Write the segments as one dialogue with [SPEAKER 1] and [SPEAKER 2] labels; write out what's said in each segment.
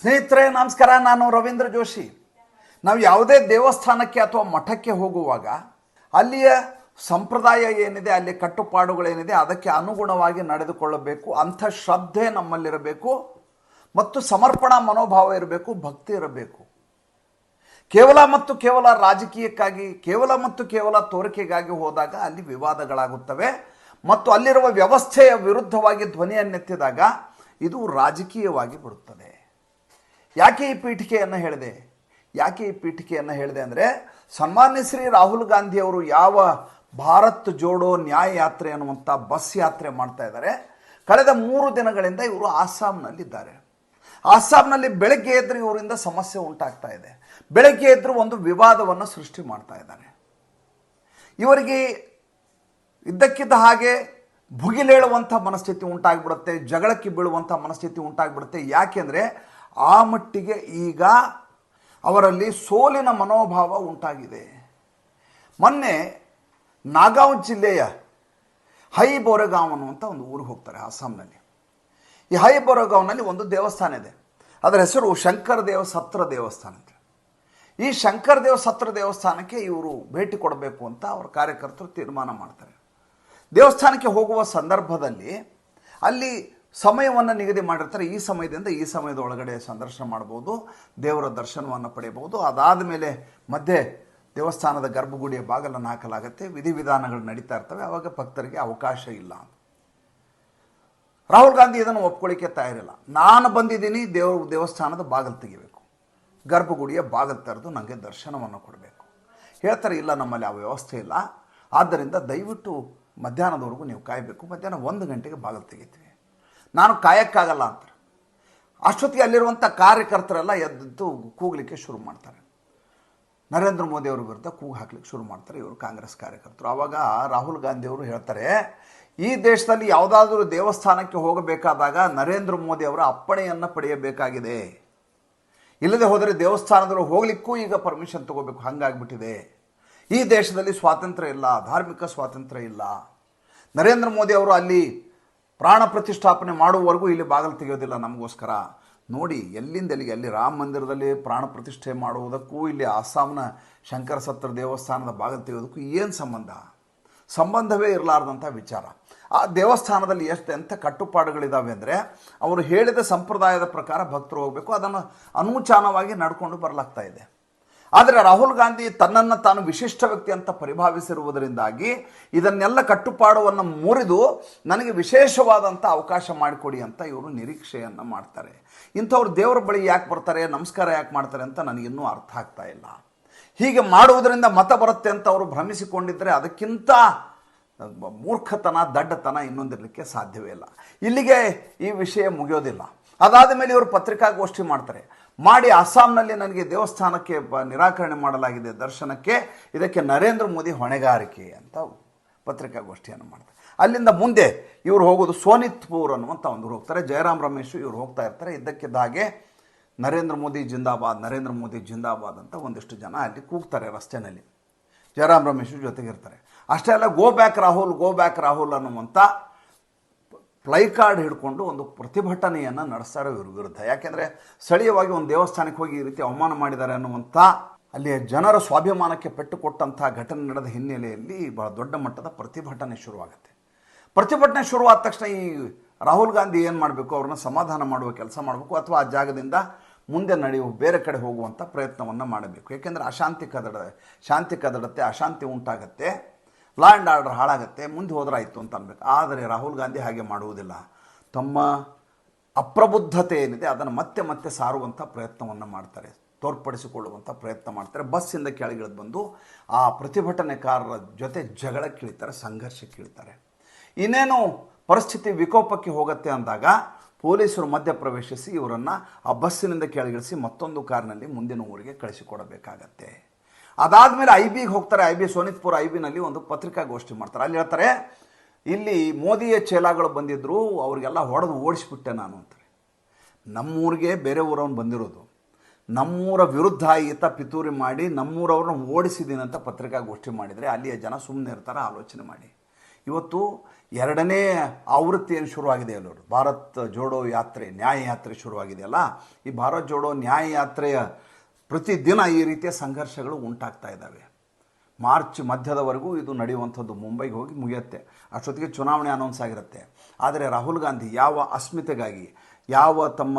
[SPEAKER 1] ಸ್ನೇಹಿತರೆ, ನಮಸ್ಕಾರ. ನಾನು ರವೀಂದ್ರ ಜೋಶಿ. ನಾವು ಯಾವುದೇ ದೇವಸ್ಥಾನಕ್ಕೆ ಅಥವಾ ಮಠಕ್ಕೆ ಹೋಗುವಾಗ ಅಲ್ಲಿಯ ಸಂಪ್ರದಾಯ ಏನಿದೆ, ಅಲ್ಲಿ ಕಟ್ಟುಪಾಡುಗಳೇನಿದೆ ಅದಕ್ಕೆ ಅನುಗುಣವಾಗಿ ನಡೆದುಕೊಳ್ಳಬೇಕು. ಅಂಥ ಶ್ರದ್ಧೆ ನಮ್ಮಲ್ಲಿರಬೇಕು. ಮತ್ತು ಸಮರ್ಪಣಾ ಮನೋಭಾವ ಇರಬೇಕು, ಭಕ್ತಿ ಇರಬೇಕು. ಕೇವಲ ಮತ್ತು ಕೇವಲ ರಾಜಕೀಯಕ್ಕಾಗಿ, ಕೇವಲ ಮತ್ತು ಕೇವಲ ತೋರಿಕೆಗಾಗಿ ಹೋದಾಗ ಅಲ್ಲಿ ವಿವಾದಗಳಾಗುತ್ತವೆ. ಮತ್ತು ಅಲ್ಲಿರುವ ವ್ಯವಸ್ಥೆಯ ವಿರುದ್ಧವಾಗಿ ಧ್ವನಿಯನ್ನೆತ್ತಿದಾಗ ಇದು ರಾಜಕೀಯವಾಗಿ ಬಿಡುತ್ತದೆ ಯಾಕೆ ಈ ಪೀಠಿಕೆಯನ್ನು ಹೇಳಿದೆ? ಯಾಕೆ ಈ ಪೀಠಿಕೆಯನ್ನು ಹೇಳಿದೆ ಅಂದರೆ, ಸನ್ಮಾನ್ಯ ಶ್ರೀ ರಾಹುಲ್ ಗಾಂಧಿಯವರು ಯಾವ ಭಾರತ್ ಜೋಡೋ ನ್ಯಾಯ ಯಾತ್ರೆ ಅನ್ನುವಂಥ ಬಸ್ ಯಾತ್ರೆ ಮಾಡ್ತಾ ಇದ್ದಾರೆ, ಕಳೆದ ಮೂರು ದಿನಗಳಿಂದ ಇವರು ಆಸ್ಸಾಂನಲ್ಲಿದ್ದಾರೆ ಆಸ್ಸಾಂನಲ್ಲಿ ಬೆಳಗ್ಗೆ ಎದ್ರು ಇವರಿಂದ ಸಮಸ್ಯೆ ಉಂಟಾಗ್ತಾ ಇದೆ. ಬೆಳಗ್ಗೆ ಎದ್ರು ಒಂದು ವಿವಾದವನ್ನು ಸೃಷ್ಟಿ ಮಾಡ್ತಾ ಇದ್ದಾರೆ. ಇವರಿಗೆ ಇದ್ದಕ್ಕಿದ್ದ ಹಾಗೆ ಭುಗಿಲೇಳುವಂಥ ಮನಸ್ಥಿತಿ ಉಂಟಾಗಿಬಿಡುತ್ತೆ, ಜಗಳಕ್ಕೆ ಬೀಳುವಂಥ ಮನಸ್ಥಿತಿ ಉಂಟಾಗಿಬಿಡುತ್ತೆ. ಯಾಕೆಂದರೆ ಆ ಮಟ್ಟಿಗೆ ಈಗ ಅವರಲ್ಲಿ ಸೋಲಿನ ಮನೋಭಾವ ಉಂಟಾಗಿದೆ. ಮೊನ್ನೆ ನಾಗಾಂವ್ ಜಿಲ್ಲೆಯ ಹೈ ಬೋರೆಗಾಂವ್ ಅಂತ ಒಂದು ಊರು ಹೋಗ್ತಾರೆ ಅಸ್ಸಾಂನಲ್ಲಿ. ಈ ಹೈ ಬೋರೆಗಾಂವ್ನಲ್ಲಿ ಒಂದು ದೇವಸ್ಥಾನ ಇದೆ. ಅದರ ಹೆಸರು ಶಂಕರ ದೇವ ಸತ್ರ ದೇವಸ್ಥಾನ ಅಂತ. ಈ ಶಂಕರ ದೇವ ಸತ್ರ ದೇವಸ್ಥಾನಕ್ಕೆ ಇವರು ಭೇಟಿ ಕೊಡಬೇಕು ಅಂತ ಅವರ ಕಾರ್ಯಕರ್ತರು ತೀರ್ಮಾನ ಮಾಡ್ತಾರೆ. ದೇವಸ್ಥಾನಕ್ಕೆ ಹೋಗುವ ಸಂದರ್ಭದಲ್ಲಿ ಅಲ್ಲಿ ಸಮಯವನ್ನು ನಿಗದಿ ಮಾಡಿರ್ತಾರೆ. ಈ ಸಮಯದಿಂದ ಈ ಸಮಯದ ಒಳಗಡೆ ಸಂದರ್ಶನ ಮಾಡ್ಬೋದು ದೇವರ ದರ್ಶನವನ್ನು ಪಡೆಯಬಹುದು. ಅದಾದ ಮೇಲೆ ಮಧ್ಯೆ ದೇವಸ್ಥಾನದ ಗರ್ಭಗುಡಿಯ ಬಾಗಲನ್ನು ಹಾಕಲಾಗುತ್ತೆ. ವಿಧಿವಿಧಾನಗಳು ನಡೀತಾ ಇರ್ತವೆ. ಆವಾಗ ಭಕ್ತರಿಗೆ ಅವಕಾಶ ಇಲ್ಲ ರಾಹುಲ್ ಗಾಂಧಿ ಇದನ್ನು ಒಪ್ಕೊಳ್ಳಿಕ್ಕೆ ತಯಾರಿಲ್ಲ. ನಾನು ಬಂದಿದ್ದೀನಿ ದೇವ ದೇವಸ್ಥಾನದ ಬಾಗಿಲು ತೆಗಿಬೇಕು. ಗರ್ಭಗುಡಿಯ ಬಾಗಿಲು ತೆರೆದು ನನಗೆ ದರ್ಶನವನ್ನು ಕೊಡಬೇಕು. ಹೇಳ್ತಾರೆ, ಇಲ್ಲ, ನಮ್ಮಲ್ಲಿ ಆ ವ್ಯವಸ್ಥೆ ಇಲ್ಲ. ಆದ್ದರಿಂದ ದಯವಿಟ್ಟು ಮಧ್ಯಾಹ್ನದವರೆಗೂ ನೀವು ಕಾಯಬೇಕು. ಮಧ್ಯಾಹ್ನ ಒಂದು ಗಂಟೆಗೆ ಬಾಗಿಲು ತೆಗಿತೀವಿ. ನಾನು ಕಾಯಕ್ಕಾಗಲ್ಲ ಅಂತಾರೆ ಅಷ್ಟೊತ್ತಿಗೆ ಅಲ್ಲಿರುವಂಥ ಕಾರ್ಯಕರ್ತರೆಲ್ಲ ಎದ್ದು ಕೂಗಲಿಕ್ಕೆ ಶುರು ಮಾಡ್ತಾರೆ. ನರೇಂದ್ರ ಮೋದಿ ಅವ್ರ ವಿರುದ್ಧ ಕೂಗು ಹಾಕ್ಲಿಕ್ಕೆ ಶುರು ಮಾಡ್ತಾರೆ ಇವರು ಕಾಂಗ್ರೆಸ್ ಕಾರ್ಯಕರ್ತರು. ಆವಾಗ ರಾಹುಲ್ ಗಾಂಧಿ ಅವರು ಹೇಳ್ತಾರೆ, ಈ ದೇಶದಲ್ಲಿ ಯಾವುದಾದ್ರೂ ದೇವಸ್ಥಾನಕ್ಕೆ ಹೋಗಬೇಕಾದಾಗ ನರೇಂದ್ರ ಮೋದಿ ಅವರ ಅಪ್ಪಣೆಯನ್ನು ಪಡೆಯಬೇಕಾಗಿದೆ. ಇಲ್ಲದೆ ಹೋದರೆ ದೇವಸ್ಥಾನದಲ್ಲಿ ಹೋಗಲಿಕ್ಕೂ ಈಗ ಪರ್ಮಿಷನ್ ತಗೋಬೇಕು. ಹಂಗಾಗ್ಬಿಟ್ಟಿದೆ. ಈ ದೇಶದಲ್ಲಿ ಸ್ವಾತಂತ್ರ್ಯ ಇಲ್ಲ, ಧಾರ್ಮಿಕ ಸ್ವಾತಂತ್ರ್ಯ ಇಲ್ಲ. ನರೇಂದ್ರ ಮೋದಿ ಅವರು ಅಲ್ಲಿ ಪ್ರಾಣ ಪ್ರತಿಷ್ಠಾಪನೆ ಮಾಡುವವರೆಗೂ ಇಲ್ಲಿ ಬಾಗಿಲು ತೆಗೆಯೋದಿಲ್ಲ ನಮಗೋಸ್ಕರ. ನೋಡಿ, ಎಲ್ಲಿಂದ ಎಲ್ಲಿಗೆ, ಅಲ್ಲಿ ರಾಮ ಮಂದಿರದಲ್ಲಿ ಪ್ರಾಣ ಪ್ರತಿಷ್ಠೆ ಮಾಡುವುದಕ್ಕೂ, ಇಲ್ಲಿ ಆಸ್ಸಾಂನ ಶಂಕರ ಸತ್ರ ದೇವಸ್ಥಾನದ ಬಾಗಿಲು ತೆಗೆಯೋದಕ್ಕೂ ಏನು ಸಂಬಂಧ? ಸಂಬಂಧವೇ ಇರಲಾರ್ದಂಥ ವಿಚಾರ. ಆ ದೇವಸ್ಥಾನದಲ್ಲಿ ಎಷ್ಟು ಎಂಥ ಕಟ್ಟುಪಾಡುಗಳಿದ್ದಾವೆ ಅಂದರೆ, ಅವರು ಹೇಳಿದ ಸಂಪ್ರದಾಯದ ಪ್ರಕಾರ ಭಕ್ತರು ಹೋಗಬೇಕು, ಅದನ್ನು ಅನೂಚಾನವಾಗಿ ನಡ್ಕೊಂಡು ಬರಲಾಗ್ತಾ ಇದೆ. ಆದರೆ ರಾಹುಲ್ ಗಾಂಧಿ ತನ್ನನ್ನು ತಾನು ವಿಶಿಷ್ಟ ವ್ಯಕ್ತಿ ಅಂತ ಪರಿಭಾವಿಸಿರುವುದರಿಂದಾಗಿ ಇದನ್ನೆಲ್ಲ ಕಟ್ಟುಪಾಡುವನ್ನು ಮುರಿದು ನನಗೆ ವಿಶೇಷವಾದಂಥ ಅವಕಾಶ ಮಾಡಿಕೊಡಿ ಅಂತ ಇವರು ನಿರೀಕ್ಷೆಯನ್ನು ಮಾಡ್ತಾರೆ. ಇಂಥವ್ರು ದೇವರ ಬಳಿ ಯಾಕೆ ಬರ್ತಾರೆ, ನಮಸ್ಕಾರ ಯಾಕೆ ಮಾಡ್ತಾರೆ ಅಂತ ನನಗಿನ್ನೂ ಅರ್ಥ ಆಗ್ತಾ ಇಲ್ಲ. ಹೀಗೆ ಮಾಡುವುದರಿಂದ ಮತ ಬರುತ್ತೆ ಅಂತ ಅವರು ಭ್ರಮಿಸಿಕೊಂಡಿದ್ದರೆ ಅದಕ್ಕಿಂತ ಮೂರ್ಖತನ, ದಡ್ಡತನ ಇನ್ನೊಂದಿರಲಿಕ್ಕೆ ಸಾಧ್ಯವೇ ಇಲ್ಲ. ಇಲ್ಲಿಗೆ ಈ ವಿಷಯ ಮುಗಿಯೋದಿಲ್ಲ. ಅದಾದ ಮೇಲೆ ಇವರು ಪತ್ರಿಕಾಗೋಷ್ಠಿ ಮಾಡ್ತಾರೆ. ಮಾಡಿ ಅಸ್ಸಾಂನಲ್ಲಿ ನನಗೆ ದೇವಸ್ಥಾನಕ್ಕೆ ನಿರಾಕರಣೆ ಮಾಡಲಾಗಿದೆ ದರ್ಶನಕ್ಕೆ. ಇದಕ್ಕೆ ನರೇಂದ್ರ ಮೋದಿ ಹೊಣೆಗಾರಿಕೆ ಅಂತ ಪತ್ರಿಕಾಗೋಷ್ಠಿಯನ್ನು ಮಾಡ್ತಾರೆ. ಅಲ್ಲಿಂದ ಮುಂದೆ ಇವರು ಹೋಗೋದು ಸೋನಿತ್ಪುರ್ ಅನ್ನುವಂಥ ಒಂದು ಹೋಗ್ತಾರೆ. ಜಯರಾಮ್ ರಮೇಶ್ ಇವರು ಹೋಗ್ತಾ ಇರ್ತಾರೆ. ಇದ್ದಕ್ಕಿದ್ದ ಹಾಗೆ ನರೇಂದ್ರ ಮೋದಿ ಜಿಂದಾಬಾದ್, ನರೇಂದ್ರ ಮೋದಿ ಜಿಂದಾಬಾದ್ ಅಂತ ಒಂದಿಷ್ಟು ಜನ ಅಲ್ಲಿ ಕೂಗ್ತಾರೆ ರಸ್ತೆಯಲ್ಲಿ ಜಯರಾಮ್ ರಮೇಶ್ ಜೊತೆಗಿರ್ತಾರೆ. ಅಷ್ಟೇ ಅಲ್ಲ go back Rahul go back Rahul ಅನ್ನುವಂಥ ಪ್ಲೈ ಕಾರ್ಡ್ ಹಿಡ್ಕೊಂಡು ಒಂದು ಪ್ರತಿಭಟನೆಯನ್ನು ನಡೆಸ್ತಾರೆ ಇವ್ರ ವಿರುದ್ಧ. ಯಾಕೆಂದರೆ ಸ್ಥಳೀಯವಾಗಿ ಒಂದು ದೇವಸ್ಥಾನಕ್ಕೆ ಹೋಗಿ ಈ ರೀತಿ ಅವಮಾನ ಮಾಡಿದ್ದಾರೆ ಅನ್ನುವಂಥ ಅಲ್ಲಿಯ ಜನರ ಸ್ವಾಭಿಮಾನಕ್ಕೆ ಪೆಟ್ಟು ಕೊಟ್ಟಂತಹ ಘಟನೆ ನಡೆದ ಹಿನ್ನೆಲೆಯಲ್ಲಿ ಬಹಳ ದೊಡ್ಡ ಮಟ್ಟದ ಪ್ರತಿಭಟನೆ ಶುರುವಾಗುತ್ತೆ. ಪ್ರತಿಭಟನೆ ಶುರುವಾದ ತಕ್ಷಣ ಈ ರಾಹುಲ್ ಗಾಂಧಿ ಏನು ಮಾಡಬೇಕು? ಅವ್ರನ್ನ ಸಮಾಧಾನ ಮಾಡುವ ಕೆಲಸ ಮಾಡಬೇಕು ಅಥವಾ ಆ ಜಾಗದಿಂದ ಮುಂದೆ ನಡೆಯುವ ಬೇರೆ ಕಡೆ ಹೋಗುವಂಥ ಪ್ರಯತ್ನವನ್ನು ಮಾಡಬೇಕು. ಏಕೆಂದರೆ ಅಶಾಂತಿ ಕದಡ, ಶಾಂತಿ ಕದಡತ್ತೆ, ಅಶಾಂತಿ ಉಂಟಾಗತ್ತೆ. ಲಾ ಆ್ಯಂಡ್ ಆರ್ಡರ್ ಹಾಳಾಗತ್ತೆ, ಮುಂದೆ ಹೋದ್ರಾಯಿತು ಅಂತ ಅನ್ಬೇಕು. ಆದರೆ ರಾಹುಲ್ ಗಾಂಧಿ ಹಾಗೆ ಮಾಡುವುದಿಲ್ಲ. ತಮ್ಮ ಅಪ್ರಬುದ್ಧತೆ ಏನಿದೆ, ಅದನ್ನು ಮತ್ತೆ ಮತ್ತೆ ಸಾರುವಂಥ ಪ್ರಯತ್ನವನ್ನು ಮಾಡ್ತಾರೆ ತೋರ್ಪಡಿಸಿಕೊಳ್ಳುವಂಥ ಪ್ರಯತ್ನ ಮಾಡ್ತಾರೆ. ಬಸ್ಸಿಂದ ಕೆಳಗಿಳಿದು ಬಂದು ಆ ಪ್ರತಿಭಟನೆಕಾರರ ಜೊತೆ ಜಗಳಕ್ಕೆ ಇಳಿತಾರೆ ಸಂಘರ್ಷಕ್ಕೆ ಇಳಿತಾರೆ ಇನ್ನೇನು ಪರಿಸ್ಥಿತಿ ವಿಕೋಪಕ್ಕೆ ಹೋಗುತ್ತೆ ಅಂದಾಗ ಪೊಲೀಸರು ಮಧ್ಯ ಪ್ರವೇಶಿಸಿ ಇವರನ್ನು ಆ ಬಸ್ಸಿನಿಂದ ಕೆಳಗಿಳಿಸಿ ಮತ್ತೊಂದು ಕಾರಿನಲ್ಲಿ ಮುಂದಿನ ಊರಿಗೆ ಕಳಿಸಿಕೊಡಬೇಕಾಗತ್ತೆ. ಅದಾದಮೇಲೆ ಐ ಬಿಗೆ ಹೋಗ್ತಾರೆ. ಐ ಬಿ ಸೋನಿತ್ಪುರ ಐ ಬಿನಲ್ಲಿ ಒಂದು ಪತ್ರಿಕಾಗೋಷ್ಠಿ ಮಾಡ್ತಾರೆ. ಅಲ್ಲಿ ಹೇಳ್ತಾರೆ, ಇಲ್ಲಿ ಮೋದಿಯ ಚೇಲಾಗಳು ಬಂದಿದ್ದರು ಅವರಿಗೆಲ್ಲ ಹೊಡೆದು ಓಡಿಸ್ಬಿಟ್ಟೆ ನಾನು ಅಂತಾರೆ. ನಮ್ಮೂರಿಗೆ ಬೇರೆ ಊರವ್ನು ಬಂದಿರೋದು. ನಮ್ಮೂರ ವಿರುದ್ಧ ಈತ ಪಿತೂರಿ ಮಾಡಿ, ನಮ್ಮೂರವ್ರನ್ನ ಓಡಿಸಿದ್ದೀನಿ ಅಂತ ಪತ್ರಿಕಾಗೋಷ್ಠಿ ಮಾಡಿದರೆ ಅಲ್ಲಿಯ ಜನ ಸುಮ್ಮನೆ ಇರ್ತಾರೆ, ಆಲೋಚನೆ ಮಾಡಿ. ಇವತ್ತು ಎರಡನೇ ಆವೃತ್ತಿ ಏನು ಶುರುವಾಗಿದೆ ಅಲ್ಲವರು ಭಾರತ್ ಜೋಡೋ ಯಾತ್ರೆ, ನ್ಯಾಯ ಯಾತ್ರೆ ಶುರುವಾಗಿದೆಯಲ್ಲ. ಈ ಭಾರತ್ ಜೋಡೋ ನ್ಯಾಯ ಯಾತ್ರೆಯ ಪ್ರತಿದಿನ ಈ ರೀತಿಯ ಸಂಘರ್ಷಗಳು ಉಂಟಾಗ್ತಾ ಇದ್ದಾವೆ. ಮಾರ್ಚ್ ಮಧ್ಯದವರೆಗೂ ಇದು ನಡೆಯುವಂಥದ್ದು ಮುಂಬೈಗೆ ಹೋಗಿ ಮುಗಿಯುತ್ತೆ. ಅಷ್ಟೊತ್ತಿಗೆ ಚುನಾವಣೆ ಅನೌನ್ಸ್ ಆಗಿರುತ್ತೆ. ಆದರೆ ರಾಹುಲ್ ಗಾಂಧಿ ಯಾವ ಅಸ್ಮಿತೆಗಾಗಿ, ಯಾವ ತಮ್ಮ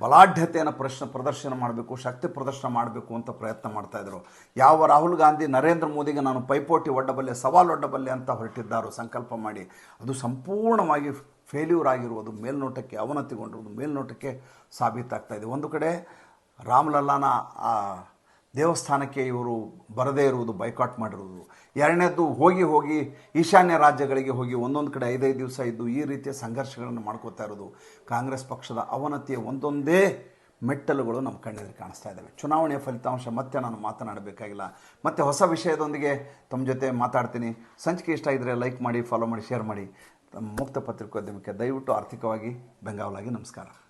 [SPEAKER 1] ಬಲಾಢ್ಯತೆಯನ್ನು ಪ್ರಶ್ನ ಪ್ರದರ್ಶನ ಮಾಡಬೇಕು, ಶಕ್ತಿ ಪ್ರದರ್ಶನ ಮಾಡಬೇಕು ಅಂತ ಪ್ರಯತ್ನ ಮಾಡ್ತಾಯಿದ್ರು ಯಾವ ರಾಹುಲ್ ಗಾಂಧಿ, ನರೇಂದ್ರ ಮೋದಿಗೆ ನಾನು ಪೈಪೋಟಿ ಒಡ್ಡಬಲ್ಲೆ ಸವಾಲು ಒಡ್ಡಬಲ್ಲೆ ಅಂತ ಹೊರಟಿದ್ದಾರೋ ಸಂಕಲ್ಪ ಮಾಡಿ, ಅದು ಸಂಪೂರ್ಣವಾಗಿ ಫೇಲ್ಯೂರ್ ಆಗಿರುವುದು, ಮೇಲ್ನೋಟಕ್ಕೆ ಅವನತಿಗೊಂಡಿರುವುದು ಮೇಲ್ನೋಟಕ್ಕೆ ಸಾಬೀತಾಗ್ತಾ ಇದೆ. ಒಂದು ಕಡೆ ರಾಮಲಲ್ಲಾನ ಆ ದೇವಸ್ಥಾನಕ್ಕೆ ಇವರು ಬರದೇ ಇರುವುದು ಬೈಕಾಟ್ ಮಾಡಿರುವುದು. ಎರಡನೇದು ಹೋಗಿ ಹೋಗಿ ಈಶಾನ್ಯ ರಾಜ್ಯಗಳಿಗೆ ಹೋಗಿ ಒಂದೊಂದು ಕಡೆ ಐದೈದು ದಿವಸ ಇದ್ದು ಈ ರೀತಿಯ ಸಂಘರ್ಷಗಳನ್ನು ಮಾಡ್ಕೋತಾ ಇರೋದು ಕಾಂಗ್ರೆಸ್ ಪಕ್ಷದ ಅವನತಿಯ ಒಂದೊಂದೇ ಮೆಟ್ಟಲುಗಳು ನಮ್ಮ ಕಣ್ಣೆದುರು ಕಾಣಿಸ್ತಾ ಇದ್ದಾವೆ. ಚುನಾವಣೆಯ ಫಲಿತಾಂಶ ಮತ್ತೆ ನಾನು ಮಾತನಾಡಬೇಕಾಗಿಲ್ಲ. ಮತ್ತೆ ಹೊಸ ವಿಷಯದೊಂದಿಗೆ ತಮ್ಮ ಜೊತೆ ಮಾತಾಡ್ತೀನಿ. ಸಂಚಿಕೆ ಇಷ್ಟ ಇದ್ದರೆ ಲೈಕ್ ಮಾಡಿ ಫಾಲೋ ಮಾಡಿ ಶೇರ್ ಮಾಡಿ. ಮುಕ್ತ ಪತ್ರಿಕೋದ್ಯಮಕ್ಕೆ ದಯವಿಟ್ಟು ಆರ್ಥಿಕವಾಗಿ ಬೆಂಗಾವಲಾಗಿ ನಮಸ್ಕಾರ.